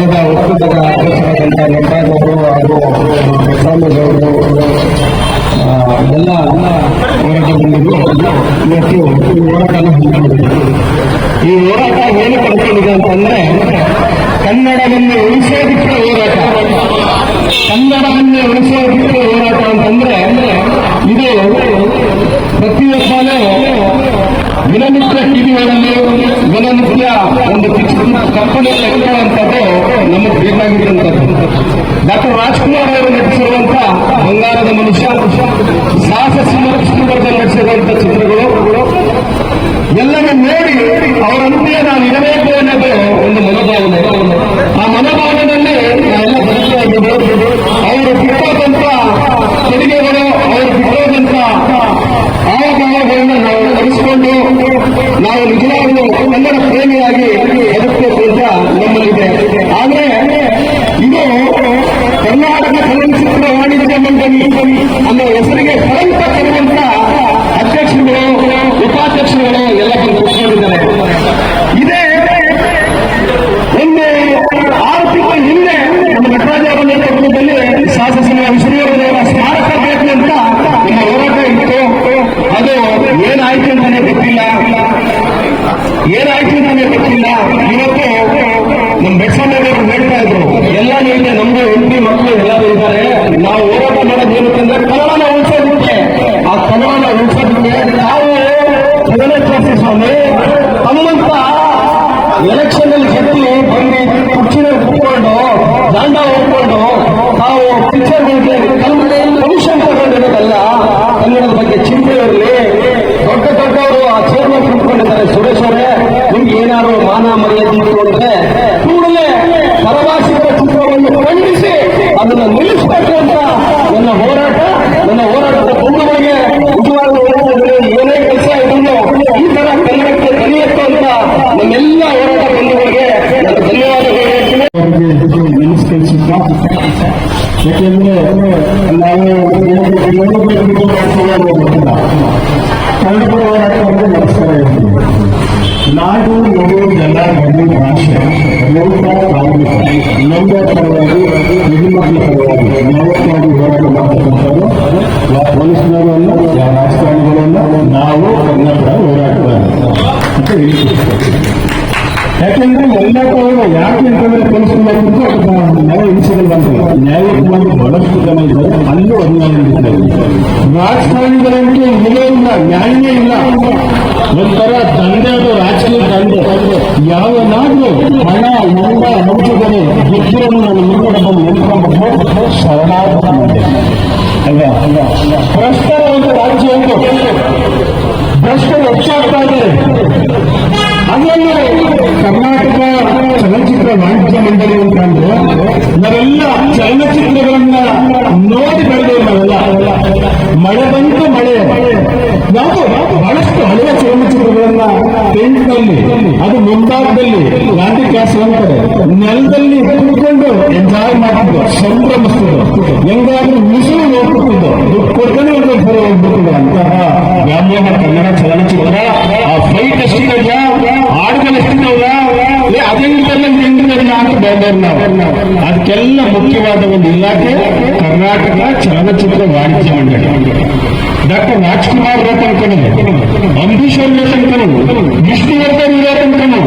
ಮಾಡಿದಂಥ ನಟರಾಜವರು ಹಾಗೂ ಬಸವಣ್ಣಗೌಡರು ಆ, ಎಲ್ಲ ಹೋರಾಟ ಬಂದಿದ್ದು ಇವತ್ತು ಈ ಹೋರಾಟನ ಹಮ್ಮಿಕೊಂಡಿದ್ದು ಈ ಹೋರಾಟ ಏನು ಪಡ್ಕೊಂಡಿದೆ ಅಂತಂದ್ರೆ ಕನ್ನಡವನ್ನು ಉಳಿಸೋದಿಕ್ಕೆ ಹೋರಾಟ. ಕನ್ನಡವನ್ನು ಉಳಿಸೋದಿಕ್ಕೆ ಹೋರಾಟ ಅಂತಂದ್ರೆ ಇದು ಪ್ರತಿಯೊಬ್ಬನು ದಿನನಿತ್ಯ ಟಿವಿಗಳಲ್ಲಿ ದಿನನಿತ್ಯ ಒಂದು ಚಿಕ್ಕ ಕಂಪನಿಯಲ್ಲಿ ಇರುವಂತದ್ದು ನಮಗೆ ಬೇಕಾಗಿರುವಂತದ್ದು ಡಾಕ್ಟರ್ ರಾಜ್ಕುಮಾರ್ ಅವರು ನಟಿಸಿರುವಂತಹ ಬಂಗಾರದ ಮನುಷ್ಯ, ಸಾಹಸ ಸಿಂಹ ವಿಷ್ಣುವರ್ಧನ್ ಚಿತ್ರಗಳು. ಎಲ್ಲರೂ ನೋಡಿ ಅವರಂತೆ ನಾನು ಇರಬೇಕು ಅನ್ನೋದು ಒಂದು ಮನೋಭಾವನೆ. ಹೋರಾಟ ಮಾಡೋದು ಹೋರಾಟ ನನ್ನ ಹೋರಾಟದ ಬಂಧುಗಳಿಗೆ ಏನೇ ಕೆಲಸ ಇದ್ರು ಈ ತರ ಕನ್ನಡಕ್ಕೆ ಕಲಿಯತ್ತು ಅಂತ ನಮ್ಮೆಲ್ಲ ಹೋರಾಟ ಬಂಧುಗಳಿಗೆ ನಾನು ಧನ್ಯವಾದಗಳು ನಿಲ್ಲಿಸ್ಕೊಳ್ಸಿದ್ದ ಯಾಕೆಂದ್ರೆ ನಾವು ಕನ್ನಡ ಹೋರಾಟವನ್ನು ನಡೆಸ್ತಾ ಇದ್ದೀವಿ ನಾಡು ನುಡಿ ಜನ ಮಣ್ಣು ಭಾಷೆ, ಲೋಕ ಕಾರ್ಮಿಕ ನಮ್ಮ ಪರವಾಗಿ ಹೆಣ್ಣುಮಕ್ಕಳ ಪರವಾಗಿ ನಾವು ಹೋರಾಟ ಮಾಡ್ತಕ್ಕಂಥದ್ದು ಪೊಲೀಸ್ನವರು ಅಲ್ಲ ಯಾಕೆಂದ್ರೆ ಎಲ್ಲದವರು ಯಾಕೆ ಅಂತಂದ್ರೆ ಕಲಿಸ್ತಾರೆ ನ್ಯಾಯ ಹಿಂಸೆಗಳು ಬಂದಿಲ್ಲ ನ್ಯಾಯಕ್ಕಾಗಿ ಬಹಳಷ್ಟು ಜನ ಇದ್ದಾರೆ. ಅಲ್ಲೂ ಅನ್ಯಾಯ ರಾಜಕಾರಣಿಗಳಂತೂ ಇಲ್ಲೇ ಇಲ್ಲ ನ್ಯಾಯವೇ ಇಲ್ಲ. ಒಂಥರ ದಂಧೆ ಅದು ರಾಜಕೀಯ ದಂಧೆ. ಯಾವನಾದ್ರೂ ಹಣ ಮಂಡ ಹಂಚಿದರೆ ಗೆದ್ದಿರೋನು ನಾನು ಮುಂದೆ ಬಂದು ನಿಂತ್ಕೊಂಡ್ಬಿಟ್ಟು ಶರಣಾರ್ಥ ಮಾಡಿದೆ ಅಲ್ವಾ ಭ್ರಷ್ಟರ ಒಂದು ರಾಜ್ಯ ಎಂದು ಭ್ರಷ್ಟರು ಹೆಚ್ಚಾಗ್ತಾ ಇದ್ದಾರೆ. ಅದರಲ್ಲಿ ಕರ್ನಾಟಕ ಚಲನಚಿತ್ರ ವಾಣಿಜ್ಯ ಮಂಡಳಿ ಅಂತ ಅಂದ್ರೆ ನಾವೆಲ್ಲ ಚಲನಚಿತ್ರಗಳನ್ನ ನೋಡಿ ಬೆಳೆದೇವೆ ನಾವೆಲ್ಲ. ಮಳೆ ಬಂತು ಮಳೆ. ನಾವು ಬಹಳಷ್ಟು ಹಳೆಯ ಚಲನಚಿತ್ರಗಳನ್ನ ಪೇಂಟ್ನಲ್ಲಿ ಅದು ಮುಂಭಾಗದಲ್ಲಿ ಗಾಂಧಿ ಕ್ಲಾಸ್ ಅಂತಾರೆ. ನೆಲದಲ್ಲಿ ಕುತ್ಕೊಂಡು ಎಂಜಾಯ್ ಮಾಡ್ತಿದ್ದು ಸಂಭ್ರಮಿಸ್ತಿದ್ದು ಹೆಂಗಾದ್ರೂ ಮಿಸಿಲು ನೋಡ್ಬಿಟ್ಟಿದ್ದು ದುಡ್ಡು ಕೊಡ್ತಾನೆ ಹೋಗ್ಬಿಟ್ಟಿದೆ ಅಂತಹ ವ್ಯಾಮೋಹ ಕನ್ನಡ ಚಲನಚಿತ್ರ ಆ ಫೈಟ್ ಎಷ್ಟಿದೆ ಅಂತ ನಾವು ಅದಕ್ಕೆಲ್ಲ ಮುಖ್ಯವಾದ ಒಂದು ಇಲಾಖೆ ಕರ್ನಾಟಕ ಚಲನಚಿತ್ರ ವಾಣಿಜ್ಯ ಮಂಡಳಿ. ಡಾಕ್ಟರ್ ರಾಜ್ಕುಮಾರ್ ಇರೋ ತನಕನು ಅಂಬರೀಶ್ ಅವ್ರ ಇರೋ ತನಕನು ವಿಷ್ಣುವರ್ಧನ್ ಇರೋ ತನಕನು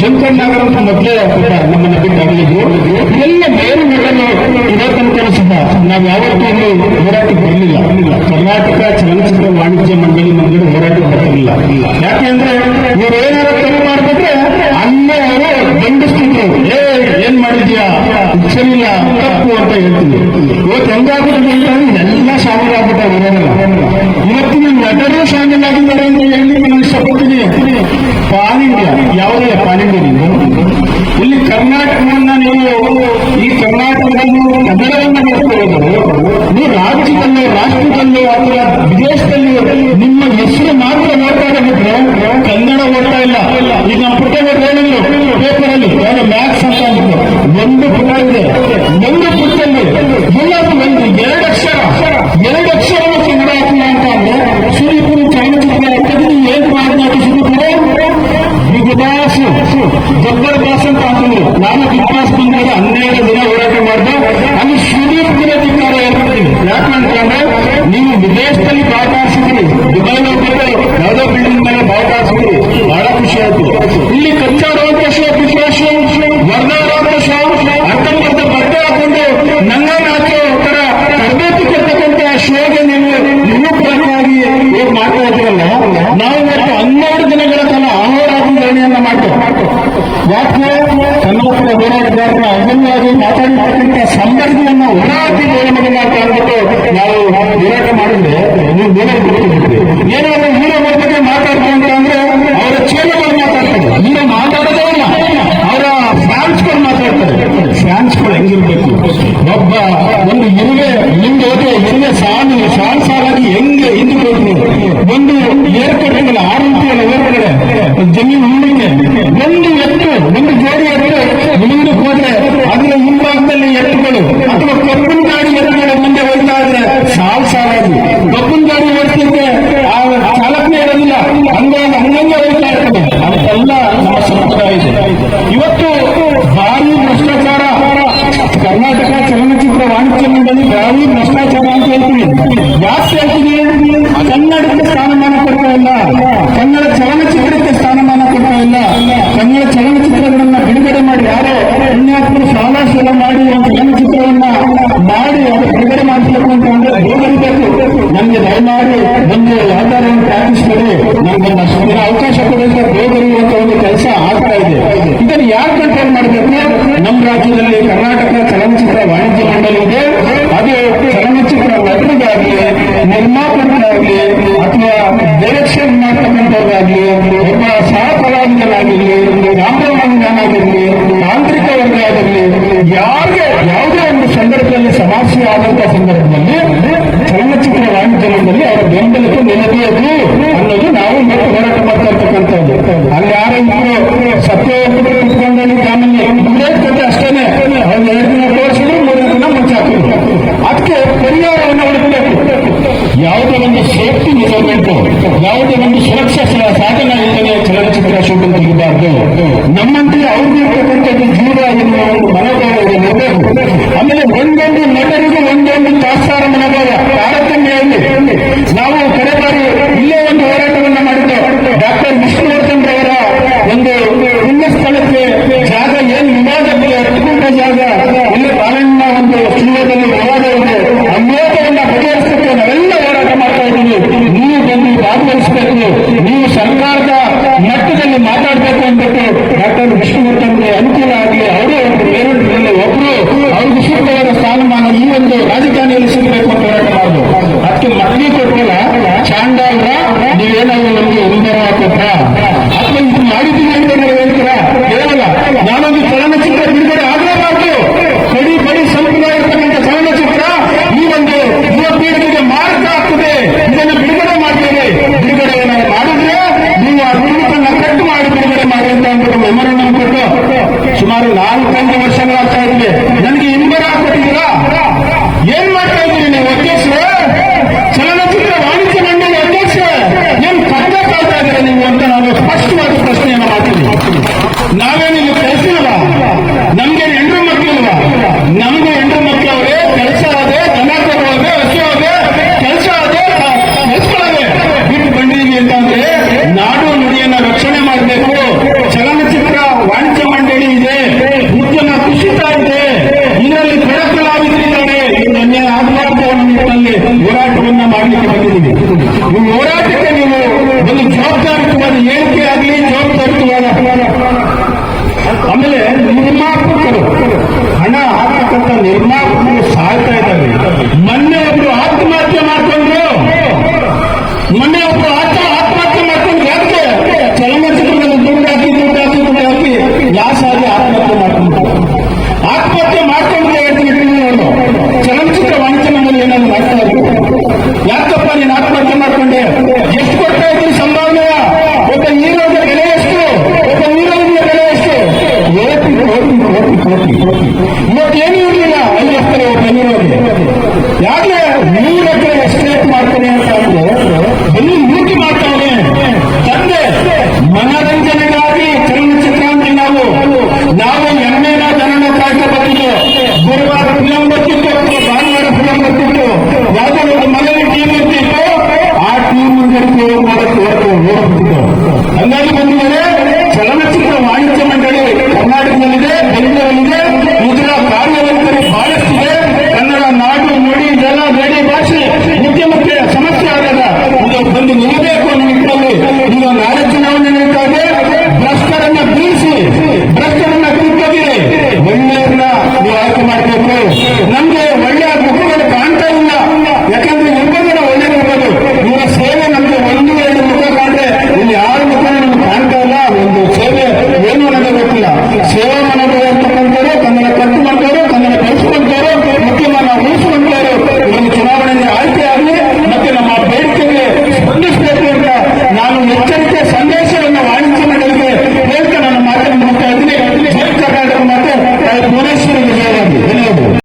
ಶಂಕರ್ ನಾಗರ್ ಅಂತ ಮೊದಲೇ ನಮ್ಮನ್ನ ಬಿಟ್ಟು ಅಗಲಿದ್ರು ಎಲ್ಲ ಬೇರೆ ಮಗನು ಇರೋ ತನಕನು ಸಹ ನಾವು ಯಾವತ್ತೂ ಇಲ್ಲಿ ಹೋರಾಟಕ್ಕೆ ಬರಲಿಲ್ಲ ಕರ್ನಾಟಕ ಚಲನಚಿತ್ರ ವಾಣಿಜ್ಯ ಮಂಡಳಿ ಮಂಡಳಿ ಹೋರಾಟಕ್ಕೆ ಬರಲಿಲ್ಲ ಯಾಕೆಂದ್ರೆ ಇವರೇನಾದ್ರೂ ಸರಿಯಿಲ್ಲ ತಪ್ಪು ಅಂತ ಹೇಳ್ತೀವಿ ಇವತ್ತು ಹೆಂಗಾಗುತ್ತೆ ಎಲ್ಲ ಆಗ್ಬಿಟ್ಟ ಇರೋದಿಲ್ಲ ಇವತ್ತಿನ ನಟರು ಶಾಮಿಲ್ ಮಗನ ಅಂತ ಅಂದ್ಬಿಟ್ಟು ನಾವು ಹೋರಾಟ ಮಾಡಿದ್ರೆ ನೀವು ಮೇಲೆ ಬಿಟ್ಟು ಏನಾದ್ರು ಹೀರೋ ಬಗ್ಗೆ ಮಾತಾಡ್ಕೊಂಡ್ರೆ ಅಂದ್ರೆ ಅವರ ಚೇಲಗಳು ಮಾತಾಡ್ತಾರೆ. ಹೀರೋ ಮಾತಾಡೋದೇ ಇಲ್ಲ. ಅವರ ಫ್ಯಾನ್ಸ್ಗಳು ಮಾತಾಡ್ತಾರೆ. ಫ್ಯಾನ್ಸ್ಗಳು ಹೆಂಗಿರ್ಬೇಕು? ಒಬ್ಬ ಒಂದು ಇರುವೆ ಹಿಂದೆ ಹೋದ್ರೆ ಇರುವೆ ಸಾಲು ಸಾಲು ಸಾಲಾಗಿ ಹೆಂಗೆ ಹಿಂದಿರ್ಬೇಕು ಒಂದು ಏರ್ಕಟ್ಟೆಗಳ ಆರೋಗ್ಯ ಏರ್ಪಡೆ ಜಮೀನು ಹಿಂದಕ್ಕೆ ಒಂದು ಎತ್ತು ಒಂದು ಜೋಡಿ ಎತ್ತು ಮುಂದಕ್ಕೆ ಹೋದ್ರೆ ಅದರ ಹಿಂಭಾಗದಲ್ಲಿ ಎತ್ತುಗಳು ಅಥವಾ ಕಬ್ಬಿನ ಗಾಡಿ ಎತ್ತುಗಳು ಮುಂದೆ ಹೋಗ್ತಾ ಇದ್ರೆ ಸಾಲು ಸಾಲಾಗಿ ಕಬ್ಬಿನ ಗಾಡಿ ಓಡಿಸ್ಲಿಕ್ಕೆ ಆ ಚಾಲಕನೇ ಇರೋದಿಲ್ಲ ಹಂಗಾಗಿ ಹಂಗಂಗೆ ಹೋಗ್ತಾ ಇರ್ತದೆ ಅದೆಲ್ಲ ನಮ್ಮ ಸಂಪ್ರದಾಯ ಇದೆ ಇವತ್ತು ಭಾರಿ ಭ್ರಷ್ಟಾಚಾರ ಕರ್ನಾಟಕ ಚಲನಚಿತ್ರ ವಾಣಿಜ್ಯ ಭಾರಿ ಭ್ರಷ್ಟಾಚಾರ ಅಂತ ಹೇಳ್ತೀವಿ. ಯಾಕೆ ಹೇಳ್ತೀವಿ ಕನ್ನಡಕ್ಕೆ ಸ್ಥಾನಮಾನ ಕೊಡ್ತಾ ಇಲ್ಲ. ಕನ್ನಡ ಚಲನಚಿತ್ರಕ್ಕೆ ಸ್ಥಾನಮಾನ ಕೊಡ್ತಾ ಇಲ್ಲ. ಕನ್ನಡ ಚಲನಚಿತ್ರಗಳನ್ನ ಬಿಡುಗಡೆ ಮಾಡಿ ಯಾರೋ ಪುಣ್ಯಾತ್ಮರು ಸಾಲ ಮಾಡಿ ಒಂದು ಚಲನಚಿತ್ರವನ್ನ ಮಾಡಿ ಅದು ಬಿಡುಗಡೆ ಮಾಡಬೇಕು ಅಂತ ಅಂದ್ರೆ ಹೋಗಬೇಕು ನಮ್ಗೆ ದಯಮಾಡಿ ನಮ್ಗೆ ಯಾವ್ದಾರು ಪ್ರಾರ್ಥಿಸ್ತಾರೆ ನಮ್ಗೆ ಅವಕಾಶ ಕೊಡಬೇಕು ಬೇಗರಿ ಒಂದು ಸಾಮಾಜಿಕವಾಗಿರಲಿ ವ್ಯಾಪಾರವಾಗಿರಲಿ ತಾಂತ್ರಿಕವಾಗಿರಲಿ ಯಾರಿಗೆ ಯಾವುದೇ ಒಂದು ಸಂದರ್ಭದಲ್ಲಿ ಸಮಸ್ಯೆ ಆದಂತಹ ಸಂದರ್ಭದಲ್ಲಿ, ಚಲನಚಿತ್ರ ವಾಣಿಜ್ಯದಲ್ಲಿ ಅವರ ಬೆಂಬಲಕ್ಕೆ ನೆನಪಿಯದು ಅನ್ನೋದು ನಾವು ಮತ್ತೆ ಹೋರಾಟ ಮಾಡ್ತಾ ಇರ್ತಕ್ಕಂಥದ್ದು. ಅಲ್ಲಿ ಯಾರೇ ಸತ್ಯ ಕುತ್ಕೊಂಡು ಗ್ರಾಮಲ್ಲಿ ಮೂರೇ ಕತೆ ಅಷ್ಟೇನೆ. ಅವ್ರು ಎರಡು ದಿನ ತೋರಿಸಿದ್ರು, ಮೂರು ದಿನ ಮುಂಚೆ ಅದಕ್ಕೆ ಪರಿಹಾರವನ್ನು ಹುಡುಕಬೇಕು. ಯಾವುದೇ ಒಂದು ಸೇಫ್ಟಿ ಮೆಜರ್ಮೆಂಟ್, ಯಾವುದೇ ಒಂದು ಸುರಕ್ಷಾ ಇರಬಾರ್ದು ನಮ್ಮಂತೆ ಅವ್ರಿಗೆ Paraná.